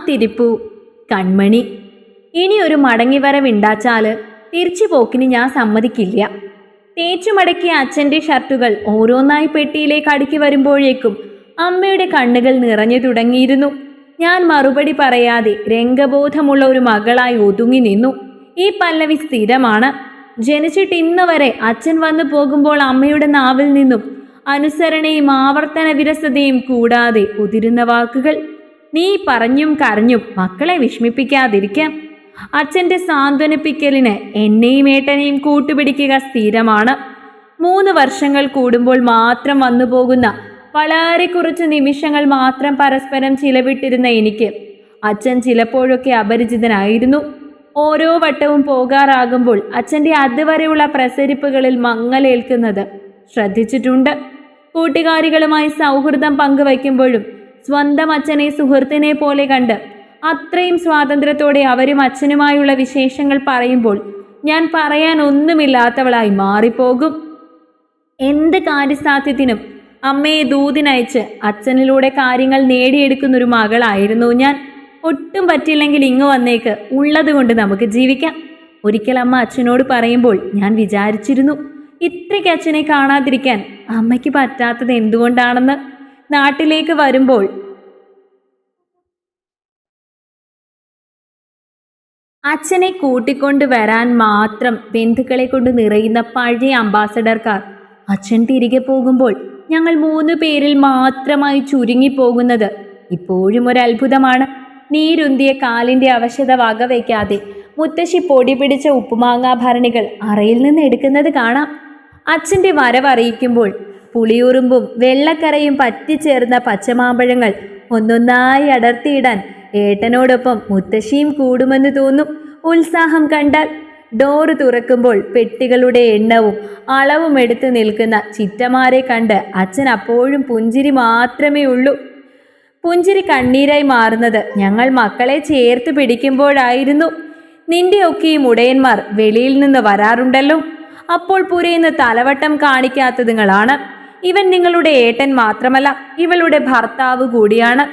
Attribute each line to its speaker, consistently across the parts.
Speaker 1: കാത്തിരിപ്പു. കൺമണി ഇനി ഒരു മടങ്ങിവരവുണ്ടാച്ചാൽ തിരിച്ചു പോക്കിന് ഞാൻ സമ്മതിക്കില്ല. തേച്ചുമടക്കിയ അച്ഛന്റെ ഷർട്ടുകൾ ഓരോന്നായി പെട്ടിയിലേക്ക് അടുക്കി വരുമ്പോഴേക്കും അമ്മയുടെ കണ്ണുകൾ നിറഞ്ഞു തുടങ്ങിയിരുന്നു. ഞാൻ മറുപടി പറയാതെ രംഗബോധമുള്ള ഒരു മകളായി ഒതുങ്ങി നിന്നു. ഈ പല്ലവി സ്ഥിരമാണ്. ജനിച്ചിട്ട് ഇന്ന് വരെ അച്ഛൻ വന്നു പോകുമ്പോൾ അമ്മയുടെ നാവിൽ നിന്നും അനുസരണയും ആവർത്തന വിരസതയും കൂടാതെ ഉതിരുന്ന വാക്കുകൾ. നീ പറഞ്ഞും കരഞ്ഞും മക്കളെ വിഷമിപ്പിക്കാതിരിക്കാം അച്ഛന്റെ സാന്ത്വനിപ്പിക്കലിന് എന്നെയും ഏട്ടനെയും കൂട്ടുപിടിക്കുക സ്ഥിരമാണ്. മൂന്ന് വർഷങ്ങൾ കൂടുമ്പോൾ മാത്രം വന്നു പോകുന്ന വളരെ കുറച്ച് നിമിഷങ്ങൾ മാത്രം പരസ്പരം ചിലവിട്ടിരുന്ന എനിക്ക് അച്ഛൻ ചിലപ്പോഴൊക്കെ അപരിചിതനായിരുന്നു. ഓരോ വട്ടവും പോകാറാകുമ്പോൾ അച്ഛന്റെ അതുവരെയുള്ള പ്രസരിപ്പുകളിൽ മങ്ങലേൽക്കുന്നത് ശ്രദ്ധിച്ചിട്ടുണ്ട്. കൂട്ടുകാരികളുമായി സൗഹൃദം പങ്കുവയ്ക്കുമ്പോഴും സ്വന്തം അച്ഛനെ സുഹൃത്തിനെ പോലെ കണ്ട് അത്രയും സ്വാതന്ത്ര്യത്തോടെ അവരും അച്ഛനുമായുള്ള വിശേഷങ്ങൾ പറയുമ്പോൾ ഞാൻ പറയാൻ ഒന്നുമില്ലാത്തവളായി മാറിപ്പോകും. എന്ത് കാര്യസാധ്യത്തിനും അമ്മയെ ദൂതിനയച്ച് അച്ഛനിലൂടെ കാര്യങ്ങൾ നേടിയെടുക്കുന്ന ഒരു മകളായിരുന്നു ഞാൻ. ഒട്ടും പറ്റില്ലെങ്കിൽ ഇങ്ങ് വന്നേക്ക് ഉള്ളതുകൊണ്ട് നമുക്ക് ജീവിക്കാം. ഒരിക്കൽ അമ്മ അച്ഛനോട് പറയുമ്പോൾ ഞാൻ വിചാരിച്ചിരുന്നു ഇത്രയ്ക്ക് അച്ഛനെ കാണാതിരിക്കാൻ അമ്മയ്ക്ക് പറ്റാത്തത് എന്തുകൊണ്ടാണെന്ന്. നാട്ടിലേക്ക് വരുമ്പോൾ അച്ഛനെ കൂട്ടിക്കൊണ്ട് വരാൻ മാത്രം ബന്ധുക്കളെ കൊണ്ട് നിറയുന്ന പഴയ അംബാസഡർക്കാർ അച്ഛൻ തിരികെ പോകുമ്പോൾ ഞങ്ങൾ മൂന്ന് പേരിൽ മാത്രമായി ചുരുങ്ങിപ്പോകുന്നത് ഇപ്പോഴും ഒരു അത്ഭുതമാണ് നീരുന്തിയ കാലിന്റെ അവശത വകവയ്ക്കാതെ മുത്തശ്ശി പൊടി പിടിച്ച ഉപ്പുമാങ്ങാഭരണികൾ അറയിൽ നിന്ന് എടുക്കുന്നത് കാണാം. അച്ഛന്റെ വരവറിയിക്കുമ്പോൾ പുളിയുറുമ്പും വെള്ളക്കറയും പറ്റിച്ചേർന്ന പച്ചമാമ്പഴങ്ങൾ ഒന്നൊന്നായി അടർത്തിയിടാൻ ഏട്ടനോടൊപ്പം മുത്തശ്ശിയും കൂടുമെന്ന് തോന്നും. ഉത്സാഹം കണ്ടാൽ ഡോറ് തുറക്കുമ്പോൾ പെട്ടികളുടെ എണ്ണവും അളവും എടുത്തു നിൽക്കുന്ന ചിറ്റമാരെ കണ്ട് അച്ഛൻ അപ്പോഴും പുഞ്ചിരി മാത്രമേ ഉള്ളൂ. പുഞ്ചിരി കണ്ണീരായി മാറുന്നത് ഞങ്ങൾ മക്കളെ ചേർത്ത് പിടിക്കുമ്പോഴായിരുന്നു. നിന്റെയൊക്കെയും ഉടയന്മാർ വെളിയിൽ നിന്ന് വരാറുണ്ടല്ലോ. അപ്പോൾ പുരയിന്ന് തലവട്ടം കാണിക്കാത്തതുങ്ങളാണ്. ഇവൻ നിങ്ങളുടെ ഏട്ടൻ മാത്രമല്ല ഇവളുടെ ഭർത്താവ് കൂടിയാണ്.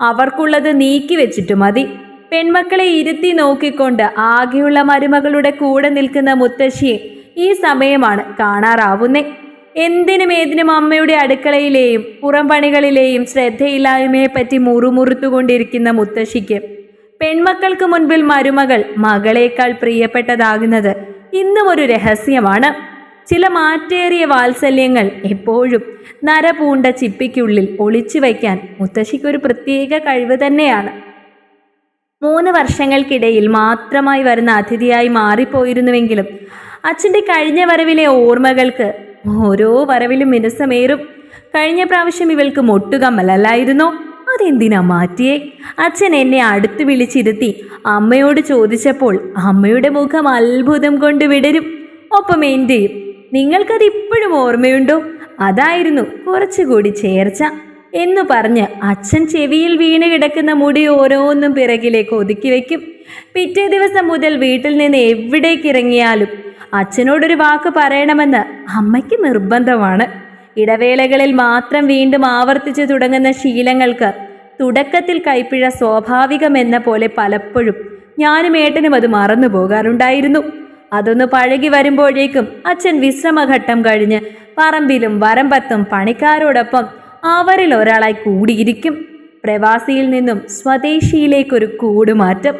Speaker 1: അവർക്കുള്ളത് നീക്കി വെച്ചിട്ട് മതി. പെൺമക്കളെ ഇരുത്തി നോക്കിക്കൊണ്ട് ആകെയുള്ള മരുമകളുടെ കൂടെ നിൽക്കുന്ന മുത്തശ്ശിയെ ഈ സമയമാണ് കാണാറാവുന്നേ. എന്തിനും ഏതിനും അമ്മയുടെ അടുക്കളയിലെയും പുറം പണികളിലെയും ശ്രദ്ധയില്ലായ്മയെ പറ്റി മുറുമുറുത്തുകൊണ്ടിരിക്കുന്ന മുത്തശ്ശിക്ക് പെൺമക്കൾക്ക് മുൻപിൽ മരുമകൾ മകളേക്കാൾ പ്രിയപ്പെട്ടതാകുന്നത് ഇന്നും ഒരു രഹസ്യമാണ്. ചില മാറ്റേറിയ വാത്സല്യങ്ങൾ എപ്പോഴും നരപൂണ്ട ചിപ്പിക്കുള്ളിൽ ഒളിച്ചു വയ്ക്കാൻ മുത്തശ്ശിക്കൊരു പ്രത്യേക കഴിവ് തന്നെയാണ്. മൂന്ന് വർഷങ്ങൾക്കിടയിൽ മാത്രമായി വരുന്ന അതിഥിയായി മാറിപ്പോയിരുന്നുവെങ്കിലും അച്ഛന്റെ കഴിഞ്ഞ വരവിലെ ഓർമ്മകൾക്ക് ഓരോ വരവിലും മിനുസമേറും. കഴിഞ്ഞ പ്രാവശ്യം ഇവൾക്ക് മൊട്ടുകമ്മലല്ലായിരുന്നോ? അതെന്തിനാ മാറ്റിയേ? അച്ഛൻ എന്നെ അടുത്ത് വിളിച്ചിരുത്തി അമ്മയോട് ചോദിച്ചപ്പോൾ അമ്മയുടെ മുഖം അത്ഭുതം കൊണ്ട് വിടരും. ഒപ്പം എന്റെയും നിങ്ങൾക്കത് ഇപ്പോഴും ഓർമ്മയുണ്ടോ? അതായിരുന്നു കുറച്ചുകൂടി ചേർച്ച എന്ന് പറഞ്ഞ് അച്ഛൻ ചെവിയിൽ വീണ് കിടക്കുന്ന മുടി ഓരോന്നും പിറകിലേക്ക് ഒതുക്കി വയ്ക്കും പിറ്റേ ദിവസം മുതൽ വീട്ടിൽ നിന്ന് എവിടേക്ക് ഇറങ്ങിയാലും അച്ഛനോടൊരു വാക്ക് പറയണമെന്ന് അമ്മയ്ക്ക് നിർബന്ധമാണ്. ഇടവേളകളിൽ മാത്രം വീണ്ടും ആവർത്തിച്ചു തുടങ്ങുന്ന ശീലങ്ങൾക്ക് തുടക്കത്തിൽ കൈപ്പിഴ സ്വാഭാവികമെന്ന പോലെ പലപ്പോഴും ഞാനും ഏട്ടനും അത് മറന്നു പോകാറുണ്ടായിരുന്നു അതൊന്ന് പഴകി വരുമ്പോഴേക്കും അച്ഛൻ വിശ്രമഘട്ടം കഴിഞ്ഞ് പറമ്പിലും വരമ്പത്തും പണിക്കാരോടൊപ്പം അവരിൽ ഒരാളായി കൂടിയിരിക്കും. പ്രവാസിയിൽ നിന്നും സ്വദേശിയിലേക്കൊരു കൂടുമാറ്റം.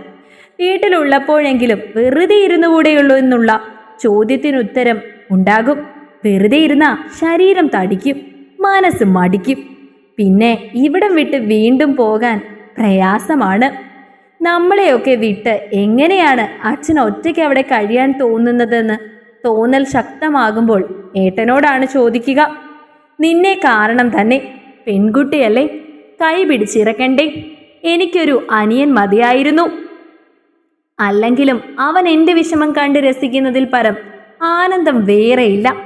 Speaker 1: വീട്ടിലുള്ളപ്പോഴെങ്കിലും വെറുതെ ഇരുന്നുകൂടെയുള്ളൂ എന്നുള്ള ചോദ്യത്തിനുത്തരം ഉണ്ടാകും. വെറുതെ ഇരുന്ന ശരീരം തടിക്കും മനസ്സ് മടിക്കും. പിന്നെ ഇവിടം വിട്ട് വീണ്ടും പോകാൻ പ്രയാസമാണ്. നമ്മളെയൊക്കെ വിട്ട് എങ്ങനെയാണ് അച്ഛൻ ഒറ്റയ്ക്ക് അവിടെ കഴിയാൻ തോന്നുന്നതെന്ന് തോന്നൽ ശക്തമാകുമ്പോൾ ഏട്ടനോടാണ് ചോദിക്കുക. നിന്നെ കാരണം തന്നെ പെൺകുട്ടിയല്ലേ? കൈ പിടിച്ചിറക്കണ്ടേ? എനിക്കൊരു അനിയൻ മതിയായിരുന്നു. അല്ലെങ്കിലും അവൻ എന്റെ വിഷമം കണ്ട് രസിക്കുന്നതിൽ പരം ആനന്ദം വേറെയില്ല.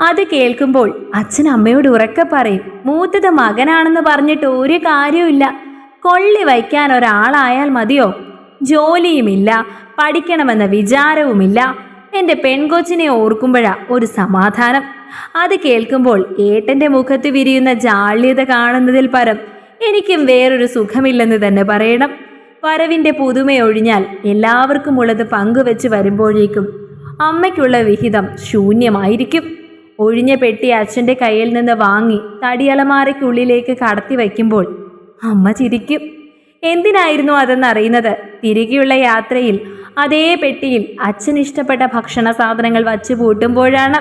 Speaker 1: അത് കേൾക്കുമ്പോൾ അച്ഛൻ അമ്മയോട് ഉറക്കെ പറയും മൂത്തത് മകനാണെന്ന് പറഞ്ഞിട്ട് ഒരു കാര്യവുമില്ല. കൊള്ളി വയ്ക്കാൻ ഒരാളായാൽ മതിയോ? ജോലിയുമില്ല പഠിക്കണമെന്ന വിചാരവുമില്ല. എന്റെ പെൺകൊച്ചിനെ ഓർക്കുമ്പോഴാ ഒരു സമാധാനം. അത് കേൾക്കുമ്പോൾ ഏട്ടന്റെ മുഖത്ത് വിരിയുന്ന ജാള്യത കാണുന്നതിൽ പരം എനിക്കും വേറൊരു സുഖമില്ലെന്ന് തന്നെ പറയണം. വരവിന്റെ പുതുമയൊഴിഞ്ഞാൽ എല്ലാവർക്കും ഉള്ളത് പങ്കുവെച്ച് വരുമ്പോഴേക്കും അമ്മയ്ക്കുള്ള വിഹിതം ശൂന്യമായിരിക്കും. ഒഴിഞ്ഞ പെട്ടി അച്ഛന്റെ കയ്യിൽ നിന്ന് വാങ്ങി തടിയലമാരയ്ക്കുള്ളിലേക്ക് കടത്തി വയ്ക്കുമ്പോൾ അമ്മ ചിരിക്കും. എന്തിനായിരുന്നു അതെന്നറിയുന്നത്? തിരികെയുള്ള യാത്രയിൽ അതേ പെട്ടിയിൽ അച്ഛൻ ഇഷ്ടപ്പെട്ട ഭക്ഷണ സാധനങ്ങൾ വച്ചു പൂട്ടുമ്പോഴാണ്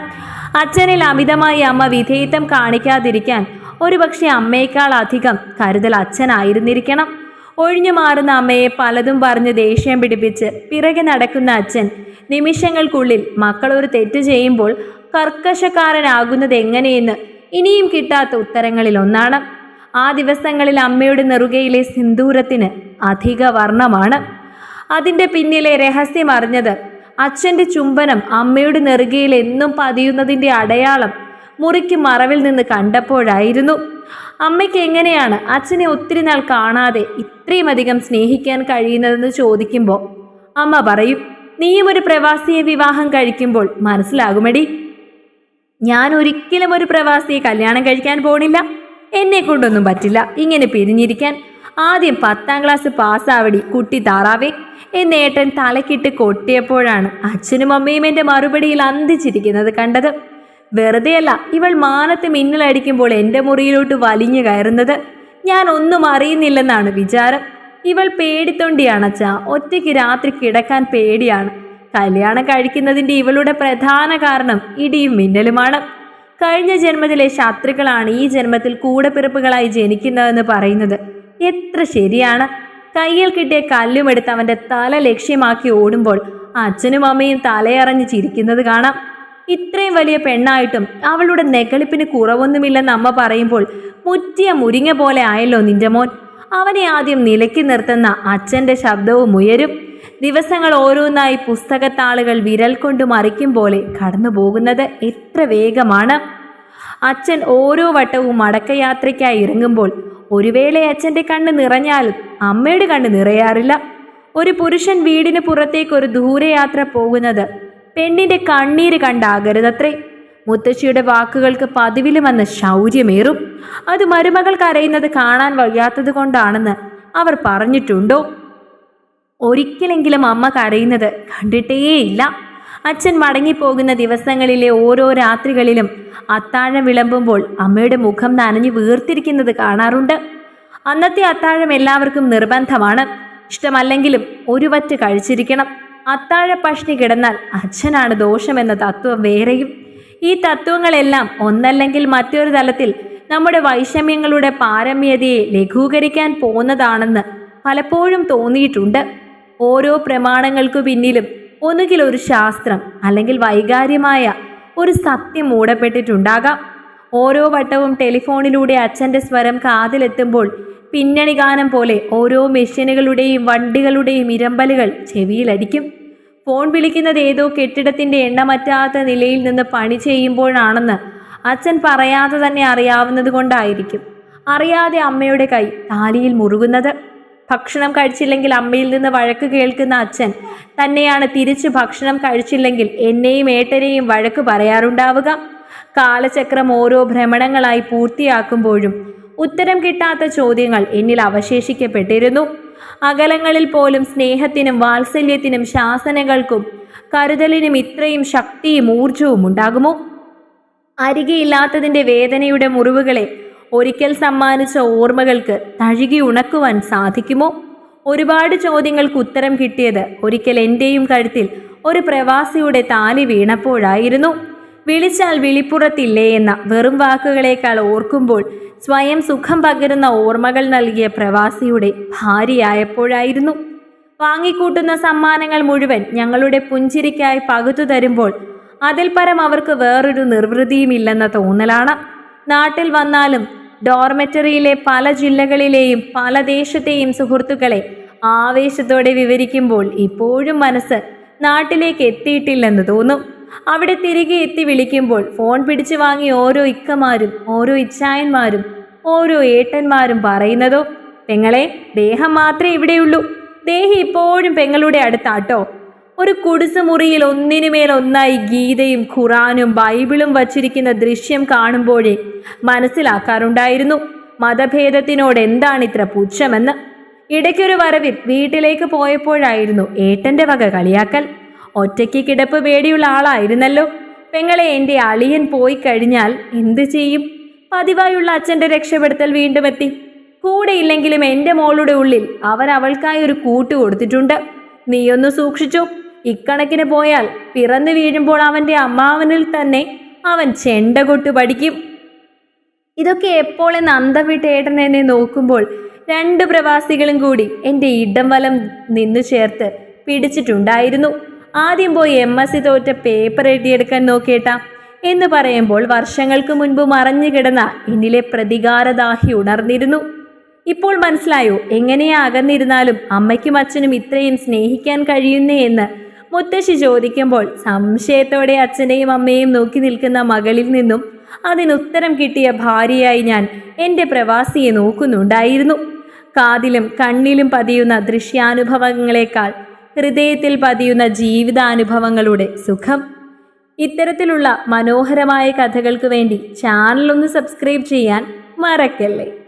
Speaker 1: അച്ഛനിൽ അമിതമായി അമ്മ വിധേയത്വം കാണിക്കാതിരിക്കാൻ ഒരുപക്ഷെ അമ്മയേക്കാൾ അധികം കരുതൽ അച്ഛനായിരുന്നിരിക്കണം. ഒഴിഞ്ഞു മാറുന്ന അമ്മയെ പലതും പറഞ്ഞ് ദേഷ്യം പിടിപ്പിച്ച് പിറകെ നടക്കുന്ന അച്ഛൻ നിമിഷങ്ങൾക്കുള്ളിൽ മക്കൾ ഒരു തെറ്റ് ചെയ്യുമ്പോൾ കർക്കശക്കാരനാകുന്നത് എങ്ങനെയെന്ന് ഇനിയും കിട്ടാത്ത ഉത്തരങ്ങളിൽ ഒന്നാണ്. ആ ദിവസങ്ങളിൽ അമ്മയുടെ നെറുകയിലെ സിന്ദൂരത്തിന് അധിക വർണമാണ്. അതിന്റെ പിന്നിലെ രഹസ്യം അറിഞ്ഞത് അച്ഛന്റെ ചുംബനം അമ്മയുടെ നെറുകയിൽ എന്നും പതിയുന്നതിന്റെ അടയാളം മുറിക്ക് മറവിൽ നിന്ന് കണ്ടപ്പോഴായിരുന്നു. അമ്മയ്ക്ക് എങ്ങനെയാണ് അച്ഛനെ ഒത്തിരി നാൾ കാണാതെ ഇത്രയും അധികം സ്നേഹിക്കാൻ കഴിയുന്നതെന്ന് ചോദിക്കുമ്പോൾ അമ്മ പറയും നീയും ഒരു പ്രവാസിയെ വിവാഹം കഴിക്കുമ്പോൾ മനസ്സിലാകുമടി. ഞാൻ ഒരിക്കലും ഒരു പ്രവാസിയെ കല്യാണം കഴിക്കാൻ പോണില്ല. എന്നെ കൊണ്ടൊന്നും പറ്റില്ല. ഇങ്ങനെ പിരിഞ്ഞിരിക്കാൻ. ആദ്യം പത്താം ക്ലാസ് പാസ്സാവടി കുട്ടി താറാവേ. എന്നേട്ടൻ തലക്കിട്ട് കൊട്ടിയപ്പോഴാണ് അച്ഛനും അമ്മയും എന്റെ മറുപടിയിൽ അന്തിച്ചിരിക്കുന്നത് കണ്ടത്. വെറുതെയല്ല ഇവൾ മാനത്ത് മിന്നലടിക്കുമ്പോൾ എന്റെ മുറിയിലോട്ട് വലിഞ്ഞു കയറുന്നത്. ഞാൻ ഒന്നും അറിയുന്നില്ലെന്നാണ് വിചാരം. ഇവൾ പേടിത്തൊണ്ടിയാണച്ചാ ഒറ്റയ്ക്ക് രാത്രി കിടക്കാൻ പേടിയാണ്. കല്യാണം കഴിക്കുന്നതിന്റെ ഇവളുടെ പ്രധാന കാരണം ഇടിയും മിന്നലുമാണ്. കഴിഞ്ഞ ജന്മത്തിലെ ശത്രുക്കളാണ് ഈ ജന്മത്തിൽ കൂടപ്പിറപ്പുകളായി ജനിക്കുന്നതെന്ന് പറയുന്നത്. എത്ര ശരിയാണ്? കയ്യിൽ കിട്ടിയ കല്ലുമെടുത്ത് അവന്റെ തല ലക്ഷ്യമാക്കി ഓടുമ്പോൾ അച്ഛനും അമ്മയും തലയറഞ്ഞ് ചിരിക്കുന്നത് കാണാം. ഇത്രയും വലിയ പെണ്ണായിട്ടും അവളുടെ നെകളിപ്പിന് കുറവൊന്നുമില്ലെന്ന് അമ്മ പറയുമ്പോൾ മുറ്റിയ മുരിങ്ങ പോലെ ആയല്ലോ നിന്റെ മോൻ. അവനെ ആദ്യം നിലയ്ക്ക് നിർത്തുന്ന അച്ഛന്റെ ശബ്ദവും ഉയരും. ദിവസങ്ങൾ ഓരോന്നായി പുസ്തകത്താളുകൾ വിരൽ കൊണ്ട് മറിക്കും പോലെ കടന്നു പോകുന്നത് എത്ര വേഗമാണ്. അച്ഛൻ ഓരോ വട്ടവും മടക്കയാത്രയ്ക്കായി ഇറങ്ങുമ്പോൾ ഒരു വേള അച്ഛന്റെ കണ്ണ് നിറഞ്ഞാലും അമ്മയുടെ കണ്ണ് നിറയാറില്ല. ഒരു പുരുഷൻ വീടിന് പുറത്തേക്ക് ഒരു ദൂരയാത്ര പോകുന്നത് പെണ്ണിന്റെ കണ്ണീര് കണ്ടാകരുതത്രേ. മുത്തശ്ശിയുടെ വാക്കുകൾക്ക് പതിവിലും വന്ന് ശൗര്യമേറും. അത് മരുമകൾ കരയുന്നത് കാണാൻ വയ്യാത്തത് കൊണ്ടാണെന്ന് അവർ പറഞ്ഞിട്ടുണ്ടോ? ഒരിക്കലെങ്കിലും അമ്മ കരയുന്നത് കണ്ടിട്ടേയില്ല. അച്ഛൻ മടങ്ങിപ്പോകുന്ന ദിവസങ്ങളിലെ ഓരോ രാത്രികളിലും അത്താഴം വിളമ്പുമ്പോൾ അമ്മയുടെ മുഖം നനഞ്ഞു വീർത്തിരിക്കുന്നത് കാണാറുണ്ട്. അന്നത്തെ അത്താഴം എല്ലാവർക്കും നിർബന്ധമാണ്. ഇഷ്ടമല്ലെങ്കിലും ഒരു വറ്റ് കഴിച്ചിരിക്കണം. അത്താഴ പഷ്ണി കിടന്നാൽ അച്ഛനാണ് ദോഷമെന്ന തത്വം വേറെയും. ഈ തത്വങ്ങളെല്ലാം ഒന്നല്ലെങ്കിൽ മറ്റൊരു തലത്തിൽ നമ്മുടെ വൈഷമ്യങ്ങളുടെ പാരമ്യതയെ ലഘൂകരിക്കാൻ പോന്നതാണെന്ന് പലപ്പോഴും തോന്നിയിട്ടുണ്ട്. ഓരോ പ്രമാണങ്ങൾക്കു പിന്നിലും ഒന്നുകിൽ ഒരു ശാസ്ത്രം അല്ലെങ്കിൽ വൈകാര്യമായ ഒരു സത്യം മൂടപ്പെട്ടിട്ടുണ്ടാകാം. ഓരോ വട്ടവും ടെലിഫോണിലൂടെ അച്ഛന്റെ സ്വരം കാതിലെത്തുമ്പോൾ പിന്നണി ഗാനം പോലെ ഓരോ മെഷീനുകളുടെയും വണ്ടികളുടെയും ഇരമ്പലുകൾ ചെവിയിലടിക്കും. ഫോൺ വിളിക്കുന്നത് ഏതോ കെട്ടിടത്തിന്റെ എണ്ണമറ്റാത്ത നിലയിൽ നിന്ന് പണി ചെയ്യുമ്പോഴാണെന്ന് അച്ഛൻ പറയാതെ തന്നെ അറിയാവുന്നത് കൊണ്ടായിരിക്കും. അറിയാതെ അമ്മയുടെ കൈ താലിയിൽ മുറുകുന്നത്. ഭക്ഷണം കഴിച്ചില്ലെങ്കിൽ അമ്മയിൽ നിന്ന് വഴക്ക് കേൾക്കുന്ന അച്ഛൻ. തന്നെയാണ് തിരിച്ച് ഭക്ഷണം കഴിച്ചില്ലെങ്കിൽ എന്നെയും ഏട്ടനെയും വഴക്ക് പറയാറുണ്ടാവുക. കാലചക്രം ഓരോ ഭ്രമണങ്ങളായി പൂർത്തിയാക്കുമ്പോഴും ഉത്തരം കിട്ടാത്ത ചോദ്യങ്ങൾ എന്നിൽ അവശേഷിക്കപ്പെട്ടിരുന്നു. അകലങ്ങളിൽ പോലും സ്നേഹത്തിനും വാത്സല്യത്തിനും ശാസനകൾക്കും കരുതലിനും ഇത്രയും ശക്തിയും ഊർജവും ഉണ്ടാകുമോ? അരികെയില്ലാത്തതിന്റെ വേദനയുടെ മുറിവുകളെ ഒരിക്കൽ സമ്മാനിച്ച ഓർമ്മകൾക്ക് തഴുകി ഉണക്കുവാൻ സാധിക്കുമോ? ഒരുപാട് ചോദ്യങ്ങൾക്ക് ഉത്തരം കിട്ടിയത് ഒരിക്കൽ എന്റെയും കഴുത്തിൽ ഒരു പ്രവാസിയുടെ താലി വീണപ്പോഴായിരുന്നു. വിളിച്ചാൽ വിളിപ്പുറത്തില്ലേ എന്ന വെറും വാക്കുകളേക്കാൾ ഓർക്കുമ്പോൾ സ്വയം സുഖം പകരുന്ന ഓർമ്മകൾ നൽകിയ പ്രവാസിയുടെ ഭാര്യയായപ്പോഴായിരുന്നു. വാങ്ങിക്കൂട്ടുന്ന സമ്മാനങ്ങൾ മുഴുവൻ ഞങ്ങളുടെ പുഞ്ചിരിക്കായി പകുത്തു തരുമ്പോൾ അതിൽ പരം അവർക്ക് വേറൊരു നിർവൃതിയുമില്ലെന്ന തോന്നലാണ്. നാട്ടിൽ വന്നാലും ഡോർമെറ്ററിയിലെ പല ജില്ലകളിലെയും പല ദേശത്തെയും സുഹൃത്തുക്കളെ ആവേശത്തോടെ വിവരിക്കുമ്പോൾ ഇപ്പോഴും മനസ്സ് നാട്ടിലേക്ക് എത്തിയിട്ടില്ലെന്ന് തോന്നും. അവിടെ തിരികെ എത്തി വിളിക്കുമ്പോൾ ഫോൺ പിടിച്ചു വാങ്ങി ഓരോ ഇക്കമാരും ഓരോ ഇച്ഛായന്മാരും ഓരോ ഏട്ടന്മാരും പറയുന്നതോ പെങ്ങളെ ദേഹം മാത്രമേ ഇവിടെയുള്ളൂ. ദേഹി ഇപ്പോഴും പെങ്ങളുടെ അടുത്താട്ടോ. ഒരു കുടിസ് മുറിയിൽ ഒന്നിനുമേൽ ഒന്നായി ഗീതയും ഖുറാനും ബൈബിളും വച്ചിരിക്കുന്ന ദൃശ്യം കാണുമ്പോഴേ മനസ്സിലാക്കാറുണ്ടായിരുന്നു. മതഭേദത്തിനോട് എന്താണ് ഇത്ര പുച്ഛമെന്ന്. ഇടയ്ക്കൊരു വരവിൽ വീട്ടിലേക്ക് പോയപ്പോഴായിരുന്നു ഏട്ടന്റെ വക കളിയാക്കൽ. ഒറ്റയ്ക്ക് കിടപ്പ് പേടിയുള്ള ആളായിരുന്നല്ലോ. പെങ്ങളെ എന്റെ അളിയൻ പോയി കഴിഞ്ഞാൽ എന്ത് ചെയ്യും? പതിവായുള്ള അച്ഛന്റെ രക്ഷപ്പെടുത്തൽ വീണ്ടും എത്തി. കൂടെയില്ലെങ്കിലും എന്റെ മോളുടെ ഉള്ളിൽ അവർ അവൾക്കായി ഒരു കൂട്ട് കൊടുത്തിട്ടുണ്ട്. നീയൊന്ന് സൂക്ഷിച്ചു? ഇക്കണക്കിന് പോയാൽ പിറന്നു വീഴുമ്പോൾ അവന്റെ അമ്മാവനിൽ തന്നെ അവൻ ചെണ്ട കൊട്ടു പഠിക്കും. ഇതൊക്കെ എപ്പോഴെന്ന് അന്തം വിട്ട് ഏട്ടൻ എന്നെ നോക്കുമ്പോൾ രണ്ട് പ്രവാസികളും കൂടി എന്റെ ഇടം വലം നിന്നു ചേർത്ത് പിടിച്ചിട്ടുണ്ടായിരുന്നു. ആദ്യം പോയി എം എസ് സി തോറ്റ പേപ്പർ എഴുതിയെടുക്കാൻ നോക്കേട്ടാ എന്ന് പറയുമ്പോൾ വർഷങ്ങൾക്ക് മുൻപ് മറഞ്ഞു കിടന്ന എന്നിലെ പ്രതികാരദാഹി ഉണർന്നിരുന്നു. ഇപ്പോൾ മനസ്സിലായോ എങ്ങനെയാ അകന്നിരുന്നാലും അമ്മയ്ക്കും അച്ഛനും ഇത്രയും സ്നേഹിക്കാൻ കഴിയുന്നേ എന്ന് മുത്തശ്ശി ചോദിക്കുമ്പോൾ സംശയത്തോടെ അച്ഛനെയും അമ്മയെയും നോക്കി നിൽക്കുന്ന മകളിൽ നിന്നും അതിനുത്തരം കിട്ടിയ ഭാര്യയായി ഞാൻ എന്റെ പ്രവാസിയെ നോക്കുന്നുണ്ടായിരുന്നു. കാതിലും കണ്ണിലും പതിയുന്ന ദൃശ്യാനുഭവങ്ങളെക്കാൾ ഹൃദയത്തിൽ പതിയുന്ന ജീവിതാനുഭവങ്ങളുടെ സുഖം. ഇത്തരത്തിലുള്ള മനോഹരമായ കഥകൾക്ക് വേണ്ടി ചാനലൊന്ന് സബ്സ്ക്രൈബ് ചെയ്യാൻ മറക്കല്ലേ?